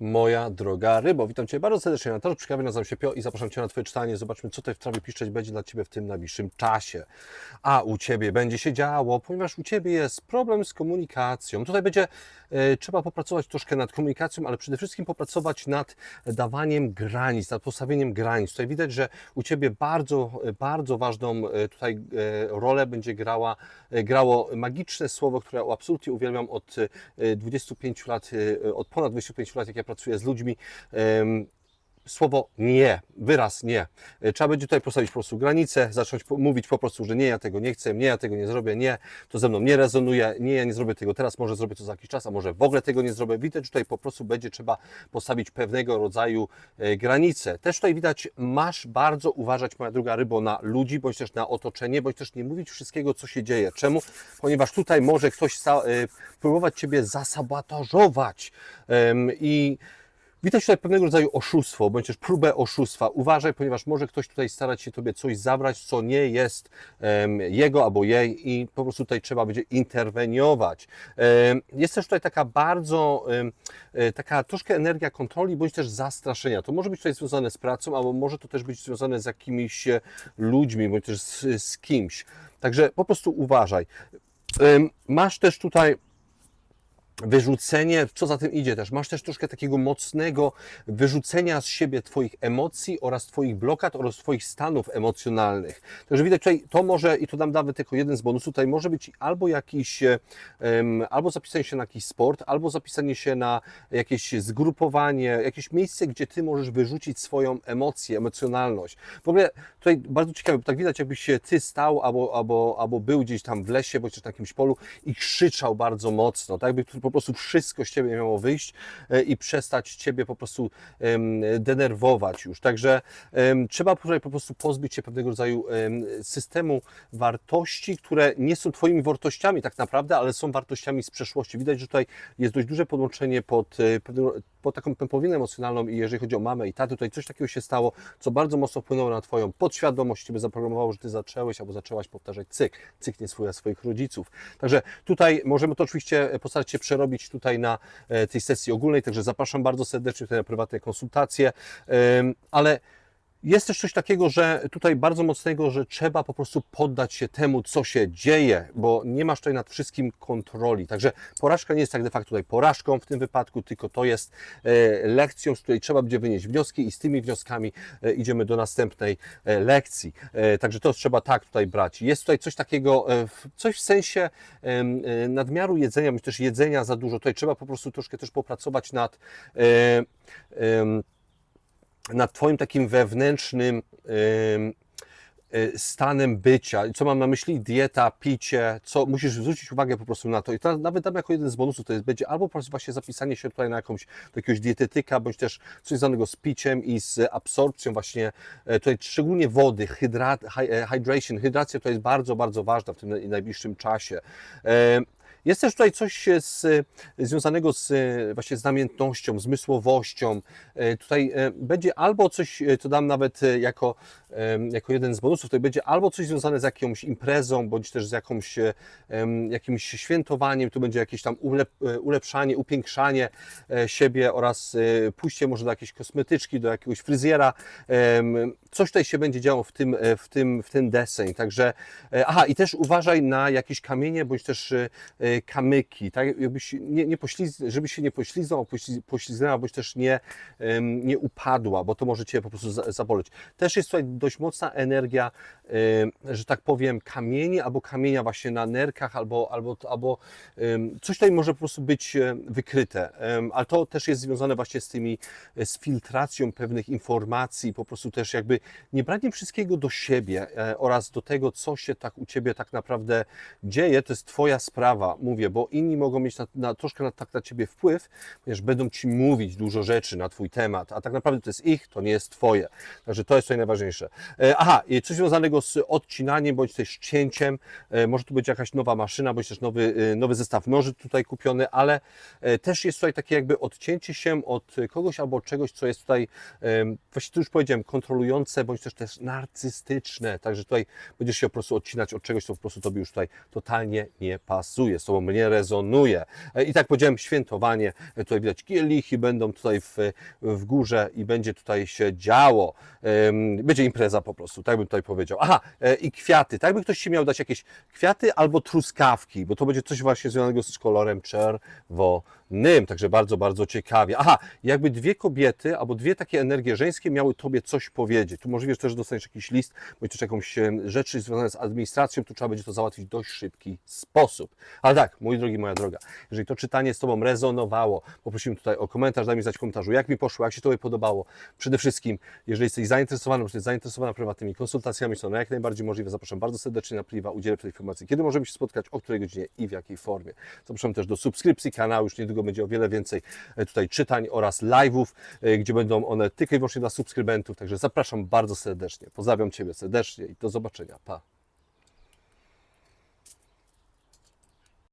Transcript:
Moja droga rybo, witam Cię bardzo serdecznie na torze przy kawie, nazywam się Pio i zapraszam Cię na Twoje czytanie. Zobaczmy, co tutaj w trawie piszczeć będzie dla Ciebie w tym najbliższym czasie. A u Ciebie będzie się działo, ponieważ u Ciebie jest problem z komunikacją. Tutaj będzie e, trzeba popracować troszkę nad komunikacją, ale przede wszystkim popracować nad dawaniem granic, nad postawieniem granic. Tutaj widać, że u Ciebie bardzo, bardzo ważną e, tutaj e, rolę będzie grała, e, grało magiczne słowo, które absolutnie uwielbiam od e, 25 lat, e, od ponad 25 lat, jak ja pracuję z ludźmi. Słowo nie, wyraz nie. E, Trzeba będzie tutaj postawić po prostu granicę, zacząć mówić po prostu, że nie, ja tego nie chcę, nie, ja tego nie zrobię, nie, to ze mną nie rezonuje, nie, ja nie zrobię tego teraz, może zrobię to za jakiś czas, a może w ogóle tego nie zrobię. Widać, tutaj po prostu będzie trzeba postawić pewnego rodzaju e, granice. Też tutaj widać, masz bardzo uważać, moja druga rybo, na ludzi, bądź też na otoczenie, bądź też nie mówić wszystkiego, co się dzieje. Czemu? Ponieważ tutaj może ktoś e, próbować Ciebie zasabotażować i Widać tutaj pewnego rodzaju oszustwo, bądź też próbę oszustwa. Uważaj, ponieważ może ktoś tutaj starać się Tobie coś zabrać, co nie jest em, jego albo jej i po prostu tutaj trzeba będzie interweniować. Em, jest też tutaj taka bardzo, e, taka troszkę energia kontroli, bądź też zastraszenia. To może być tutaj związane z pracą, albo może to też być związane z jakimiś e, ludźmi, bądź też z, z kimś. Także po prostu uważaj. Em, Masz też tutaj wyrzucenie, co za tym idzie też, masz też troszkę takiego mocnego wyrzucenia z siebie Twoich emocji oraz Twoich blokad oraz Twoich stanów emocjonalnych. Także widać tutaj, to może, i to dam nawet tylko jeden z bonusów, tutaj może być albo jakiś, em, albo zapisanie się na jakiś sport, albo zapisanie się na jakieś zgrupowanie, jakieś miejsce, gdzie Ty możesz wyrzucić swoją emocję, emocjonalność. W ogóle tutaj bardzo ciekawe, bo tak widać jakbyś się Ty stał albo, albo, albo był gdzieś tam w lesie, bądź też na jakimś polu i krzyczał bardzo mocno, tak jakby tu po prostu wszystko z Ciebie miało wyjść e, i przestać Ciebie po prostu denerwować już. Także trzeba tutaj po prostu pozbyć się pewnego rodzaju em, systemu wartości, które nie są Twoimi wartościami tak naprawdę, ale są wartościami z przeszłości. Widać, że tutaj jest dość duże podłączenie pod, e, pewną, pod taką pępowinę emocjonalną i jeżeli chodzi o mamę i tatę, tutaj coś takiego się stało, co bardzo mocno wpłynęło na Twoją podświadomość, Ciebie zaprogramowało, że Ty zacząłeś albo zaczęłaś powtarzać cyk, cyknie swój, swoich rodziców. Także tutaj możemy to oczywiście postarać się przerobić tutaj na e, tej sesji ogólnej, także zapraszam bardzo serdecznie tutaj na prywatne konsultacje, ale jest też coś takiego, że tutaj bardzo mocnego, że trzeba po prostu poddać się temu, co się dzieje, bo nie masz tutaj nad wszystkim kontroli. Także porażka nie jest tak de facto tutaj porażką w tym wypadku, tylko to jest e, lekcją, z której trzeba będzie wynieść wnioski i z tymi wnioskami e, idziemy do następnej e, lekcji. Także to trzeba tak tutaj brać. Jest tutaj coś takiego, coś w sensie nadmiaru jedzenia, bądź też jedzenia za dużo. Tutaj trzeba po prostu troszkę też popracować nad nad Twoim takim wewnętrznym ym, y, stanem bycia. Co mam na myśli? Dieta, picie, co musisz zwrócić uwagę po prostu na to. I to nawet dam jako jeden z bonusów, to jest, będzie albo po prostu właśnie zapisanie się tutaj na jakąś, do jakiegoś dietetyka, bądź też coś związanego z piciem i z absorpcją właśnie, e, tutaj szczególnie wody, hydrat, hy- e, hydration, hydracja to jest bardzo, bardzo ważna w tym naj- najbliższym czasie. E, jest też tutaj coś e, z, związanego z e, właśnie z namiętnością, zmysłowością. E, Tutaj e, będzie albo coś, e, co dam nawet e, jako, jako jeden z bonusów, to będzie albo coś związane z jakąś imprezą, bądź też z jakąś, e, jakimś świętowaniem, tu będzie jakieś tam ulep, e, ulepszanie, upiększanie e, siebie oraz e, pójście może do jakiejś kosmetyczki, do jakiegoś fryzjera. Coś tutaj się będzie działo w tym, e, w tym, w ten deseń. Także, e, aha, i też uważaj na jakieś kamienie, bądź też e, e, kamyki, tak? Jakbyś nie, nie pośliz, żebyś się nie poślizgnął, pośliz, poślizgnęła, bądź też nie, nie upadła, bo to może Cię po prostu za- zaboleć. Też jest tutaj dość mocna energia, że tak powiem, kamieni albo kamienia właśnie na nerkach, albo, albo, albo coś tutaj może po prostu być wykryte, ale to też jest związane właśnie z tymi, e, z filtracją pewnych informacji, po prostu też jakby nie braniem wszystkiego do siebie e, oraz do tego, co się tak u Ciebie tak naprawdę dzieje, to jest Twoja sprawa, mówię, bo inni mogą mieć na, na, troszkę na, tak na Ciebie wpływ, ponieważ będą Ci mówić dużo rzeczy na Twój temat, a tak naprawdę to jest ich, to nie jest Twoje. Także to jest tutaj najważniejsze. E, Aha, i coś związanego z odcinaniem, bądź też cięciem, e, może tu być jakaś nowa maszyna, bądź też nowy, e, nowy zestaw noży tutaj kupiony, ale e, też jest tutaj takie jakby odcięcie się od kogoś albo czegoś, co jest tutaj, em, właściwie tu już powiedziałem, kontrolujące, bądź też też narcystyczne, także tutaj będziesz się po prostu odcinać od czegoś, co po prostu Tobie już tutaj totalnie nie pasuje. Tobą nie rezonuje. E, I tak powiedziałem, świętowanie, e, tutaj widać kielichy będą tutaj w, w górze i będzie tutaj się działo. Będzie impreza po prostu, tak bym tutaj powiedział. Aha, e, i kwiaty, tak by ktoś Ci miał dać jakieś kwiaty albo truskawki, bo to będzie coś właśnie związanego z kolorem czerwonym, także bardzo, bardzo ciekawie. Aha, jakby dwie kobiety albo dwie takie energie żeńskie miały Tobie coś powiedzieć. Tu możliwe, że też dostaniesz jakiś list, bądź też jakąś rzeczy związane z administracją, tu trzeba będzie to załatwić w dość szybki sposób. Ale tak, mój drogi, moja droga, jeżeli to czytanie z Tobą rezonowało, poprosimy tutaj o komentarz, daj mi znać w komentarzu, jak mi poszło, jak się Tobie podobało. Przede wszystkim, jeżeli jesteś zainteresowany, jesteś zainteresowana prywatnymi konsultacjami, są jak najbardziej możliwe, zapraszam bardzo serdecznie na priwa, udzielę tej informacji, kiedy możemy się spotkać, o której godzinie i w jakiej formie. Zapraszam też do subskrypcji kanału, już niedługo będzie o wiele więcej e, tutaj czytań oraz live'ów, e, gdzie będą one tylko i wyłącznie dla subskrybentów, także zapraszam bardzo serdecznie. Pozdrawiam Ciebie serdecznie i do zobaczenia. Pa!